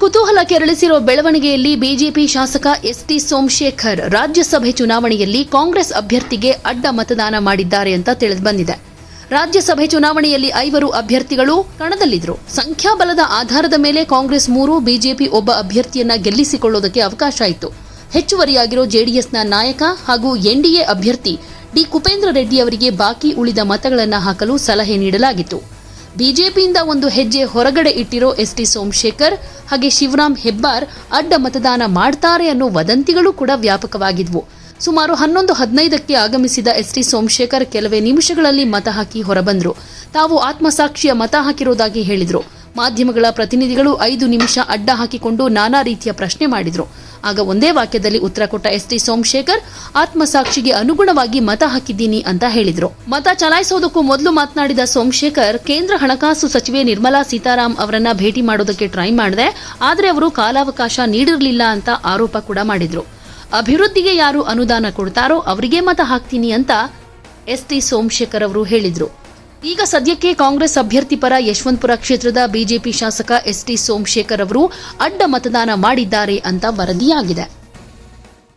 ಕುತೂಹಲ ಕೆರಳಿಸಿರುವ ಬೆಳವಣಿಗೆಯಲ್ಲಿ ಬಿಜೆಪಿ ಶಾಸಕ ಎಸ್ಟಿ ಸೋಮಶೇಖರ್ ರಾಜ್ಯಸಭೆ ಚುನಾವಣೆಯಲ್ಲಿ ಕಾಂಗ್ರೆಸ್ ಅಭ್ಯರ್ಥಿಗೆ ಅಡ್ಡ ಮತದಾನ ಮಾಡಿದ್ದಾರೆ ಅಂತ ತಿಳಿದುಬಂದಿದೆ. ರಾಜ್ಯಸಭೆ ಚುನಾವಣೆಯಲ್ಲಿ ಐವರು ಅಭ್ಯರ್ಥಿಗಳು ಕಣದಲ್ಲಿದ್ದರು. ಸಂಖ್ಯಾಬಲದ ಆಧಾರದ ಮೇಲೆ ಕಾಂಗ್ರೆಸ್ ಮೂರು, ಬಿಜೆಪಿ ಒಬ್ಬ ಅಭ್ಯರ್ಥಿಯನ್ನ ಗೆಲ್ಲಿಸಿಕೊಳ್ಳೋದಕ್ಕೆ ಅವಕಾಶ ಇತ್ತು. ಹೆಚ್ಚುವರಿಯಾಗಿರೋ ಜೆಡಿಎಸ್ನ ನಾಯಕ ಹಾಗೂ ಎನ್ಡಿಎ ಅಭ್ಯರ್ಥಿ ಡಿ ಕುಪೇಂದ್ರ ರೆಡ್ಡಿ ಅವರಿಗೆ ಬಾಕಿ ಉಳಿದ ಮತಗಳನ್ನು ಹಾಕಲು ಸಲಹೆ ನೀಡಲಾಗಿತ್ತು. ಬಿಜೆಪಿಯಿಂದ ಒಂದು ಹೆಜ್ಜೆ ಹೊರಗಡೆ ಇಟ್ಟಿರೋ ಎಸ್ ಟಿ ಸೋಮಶೇಖರ್, ಹಾಗೆ ಶಿವರಾಮ್ ಹೆಬ್ಬಾರ್ ಅಡ್ಡ ಮತದಾನ ಮಾಡ್ತಾರೆ ಅನ್ನೋ ವದಂತಿಗಳು ಕೂಡ ವ್ಯಾಪಕವಾಗಿದ್ವು. ಸುಮಾರು ಹನ್ನೊಂದು ಹದಿನೈದಕ್ಕೆ ಆಗಮಿಸಿದ ಎಸ್ ಟಿ ಸೋಮಶೇಖರ್ ಕೆಲವೇ ನಿಮಿಷಗಳಲ್ಲಿ ಮತ ಹಾಕಿ ಹೊರಬಂದ್ರು. ತಾವು ಆತ್ಮಸಾಕ್ಷಿಯ ಮತ ಹಾಕಿರೋದಾಗಿ ಹೇಳಿದರು. ಮಾಧ್ಯಮಗಳ ಪ್ರತಿನಿಧಿಗಳು ಐದು ನಿಮಿಷ ಅಡ್ಡ ಹಾಕಿಕೊಂಡು ನಾನಾ ರೀತಿಯ ಪ್ರಶ್ನೆ ಮಾಡಿದ್ರು. ಆಗ ಒಂದೇ ವಾಕ್ಯದಲ್ಲಿ ಉತ್ತರ ಕೊಟ್ಟ ಎಸ್ಟಿ ಸೋಮಶೇಖರ್, ಆತ್ಮಸಾಕ್ಷಿಗೆ ಅನುಗುಣವಾಗಿ ಮತ ಹಾಕಿದ್ದೀನಿ ಅಂತ ಹೇಳಿದ್ರು. ಮತ ಚಲಾಯಿಸೋದಕ್ಕೂ ಮೊದಲು ಮಾತನಾಡಿದ ಸೋಮಶೇಖರ್, ಕೇಂದ್ರ ಹಣಕಾಸು ಸಚಿವೆ ನಿರ್ಮಲಾ ಸೀತಾರಾಮ್ ಅವರನ್ನ ಭೇಟಿ ಮಾಡೋದಕ್ಕೆ ಟ್ರೈ ಮಾಡಿದೆ, ಆದರೆ ಅವರು ಕಾಲಾವಕಾಶ ನೀಡಿರಲಿಲ್ಲ ಅಂತ ಆರೋಪ ಕೂಡ ಮಾಡಿದ್ರು. ಅಭಿವೃದ್ಧಿಗೆ ಯಾರು ಅನುದಾನ ಕೊಡ್ತಾರೋ ಅವರಿಗೆ ಮತ ಹಾಕ್ತೀನಿ ಅಂತ ಎಸ್ ಟಿ ಸೋಮಶೇಖರ್ ಅವರು ಹೇಳಿದ್ರು. ಈಗ ಸದ್ಯಕ್ಕೆ ಕಾಂಗ್ರೆಸ್ ಅಭ್ಯರ್ಥಿ ಪರ ಯಶವಂತಪುರ ಕ್ಷೇತ್ರದ ಬಿಜೆಪಿ ಶಾಸಕ ಎಸ್ಟಿ ಸೋಮಶೇಖರ್ ಅವರು ಅಡ್ಡ ಮತದಾನ ಮಾಡಿದ್ದಾರೆ ಅಂತ ವರದಿಯಾಗಿದೆ.